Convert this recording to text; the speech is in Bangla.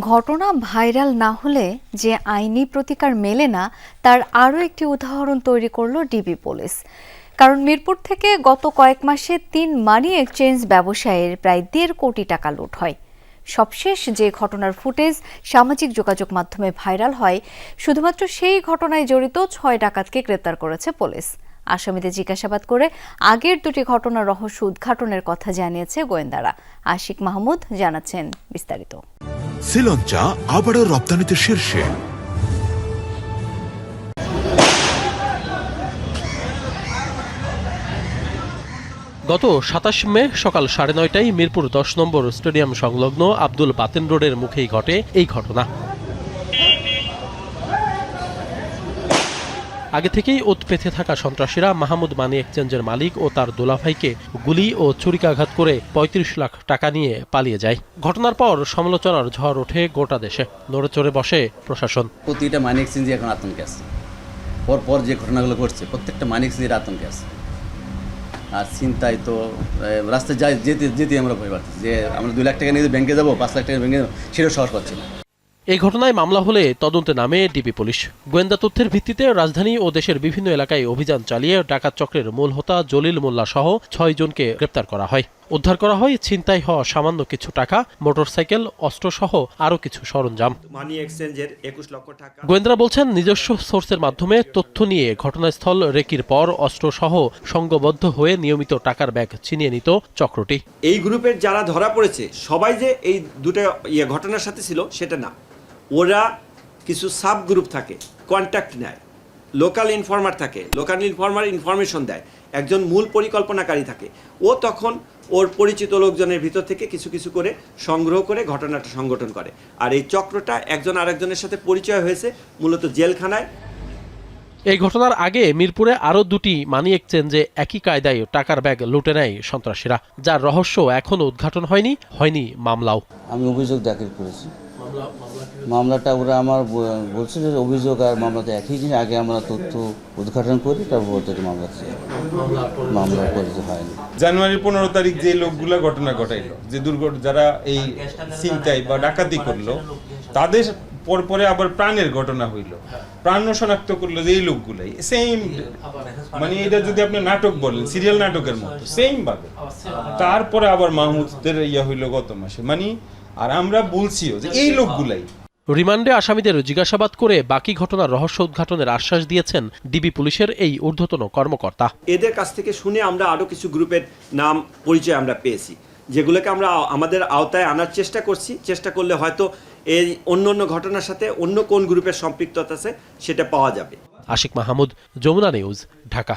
ঘটনা ভাইরাল না হলে যে আইনি প্রতিকার মেলে না, তার আরও একটি উদাহরণ তৈরি করল ডিবি পুলিশ। কারণ মিরপুর থেকে গত কয়েক মাসে তিন মানি এক্সচেঞ্জ ব্যবসায়ের প্রায় দেড় কোটি টাকা লুট হয়। সবশেষ যে ঘটনার ফুটেজ সামাজিক যোগাযোগ মাধ্যমে ভাইরাল হয়, শুধুমাত্র সেই ঘটনায় জড়িত ছয় ডাকাতকে গ্রেপ্তার করেছে পুলিশ। আসামিদের জিজ্ঞাসাবাদ করে আগের দুটি ঘটনার রহস্য উদ্ঘাটনের কথা জানিয়েছে গোয়েন্দারা। আশিক মাহমুদ জানাচ্ছেন বিস্তারিত। শ্রীলঞ্চা আবারও রপ্তানিতে শীর্ষে। গত সাতাশ মে সকাল সাড়ে নয়টায় মিরপুর দশ নম্বর স্টেডিয়াম সংলগ্ন আব্দুল বাতেন রোডের মুখেই ঘটে এই ঘটনা। আগে থেকেই ওত পেতে থাকা সন্ত্রাসীরা মাহমুদ মানি এক্সচেঞ্জের মালিক ও তার দোলাভাইকে গুলি ও ছুরিকাঘাত করে পঁয়ত্রিশ লাখ টাকা নিয়ে পালিয়ে যায়। ঘটনার পর সমালোচনার ঝড় ওঠে গোটা দেশে। নড়ে চড়ে বসে প্রশাসন। প্রতিটা মানি এক্সচেঞ্জে এখন আতঙ্কে আছে। পর পর যে ঘটনাগুলো ঘটছে, প্রত্যেকটা মানি এক্সচেঞ্জের আতঙ্কে আছে। আর চিন্তায় তো রাস্তায় যাই, যেতে যেতে আমরা ভয় পাচ্ছি যে আমরা দুই লাখ টাকা নিয়ে ব্যাংকে যাব, পাঁচ লাখ টাকা ব্যাংকে যাব, সেটাও সাহস পাচ্ছি না। এই ঘটনায় মামলা হলে তদন্তে নামে ডিবি পুলিশ। গোয়েন্দা তথ্যের ভিত্তিতে রাজধানী ও দেশের বিভিন্ন এলাকায় অভিযান চালিয়ে ডাকাত চক্রের মূল হোতা জলিল মোল্লা সহ ছয় জনকে গ্রেপ্তার করা হয়। উদ্ধার করা হয় ছিনতাই হওয়া সামান্য কিছু টাকা মোটরসাইকেল অস্ত্রসহ আরও কিছু সরঞ্জাম। মানি এক্সচেঞ্জের একুশ লক্ষ টাকা। গোয়েন্দারা বলছেন নিজস্ব সোর্সের মাধ্যমে তথ্য নিয়ে ঘটনাস্থল রেকির পর অস্ত্রসহ সংঘবদ্ধ হয়ে নিয়মিত টাকার ব্যাগ ছিনিয়ে নিত চক্রটি। এই গ্রুপের যারা ধরা পড়েছে সবাই যে এই দুটো ইয়ে ঘটনার সাথে ছিল সেটা না। ওরা কিছু সাব গ্রুপ থাকে কন্ট্যাক্ট নেয় লোকাল ইনফর্মার থাকে লোকাল ইনফর্মার ইনফরমেশন দেয়, একজন মূল পরিকল্পনাকারী থাকে। ও তখন ওর পরিচিত লোকজনের ভিতর থেকে কিছু কিছু করে সংগ্রহ করে ঘটনাটা সংগঠন করে। আর এই চক্রটা একজন আরেকজনের সাথে পরিচয় হয়েছে, মূলত জেলখানায় এই ঘটনার আগে মিরপুরে আরও দুটি মানি এক্সচেঞ্জে একই কায়দায় টাকার ব্যাগ লুটে নেয় সন্ত্রাসীরা যার রহস্য এখনও উদ্ঘাটন হয়নি হয়নি মামলাও। আমি অভিযোগ দাখিল করেছি। মামলাটা ওরা আমার বলছে যে অভিযোগ আর মামলাতে একই জিনিস আগে আমরা তথ্য উদ্ঘাটন করি তারপর ওদের মামলা মামলা করেছে হয়নি। জানুয়ারির পনেরো তারিখ যে লোকগুলা ঘটনা ঘটাইলো যে দুর্ঘট যারা এই চিন্তাই বা ডাকাতি করল তাদের পর পরে আবার প্রাণের ঘটনা হইল। প্রাণ শনাক্ত করল যে এই লোকগুলাই সেম মানে এটা যদি আপনি নাটক বলেন সিরিয়াল নাটকের মতো সেম ভাবে। তারপরে আবার মাহমুদের ইয়া হইল গত মাসে। মানে আর আমরা বলছিও যে এই লোকগুলাই। রিমান্ডে আসামিদের জিজ্ঞাসাবাদ করে বাকি ঘটনার রহস্য উদ্ঘাটনের আশ্বাস দিয়েছেন ডিবি পুলিশের এই ঊর্ধ্বতন কর্মকর্তা। এদের কাছ থেকে শুনে আমরা আরও কিছু গ্রুপের নাম পরিচয় আমরা পেয়েছি যেগুলোকে আমরা আমাদের আওতায় আনার চেষ্টা করছি। চেষ্টা করলে হয়তো এই অন্য অন্য ঘটনার সাথে অন্য কোন গ্রুপের সম্পৃক্ততা আছে সেটা পাওয়া যাবে। আশিক মাহমুদ, যমুনা নিউজ, ঢাকা।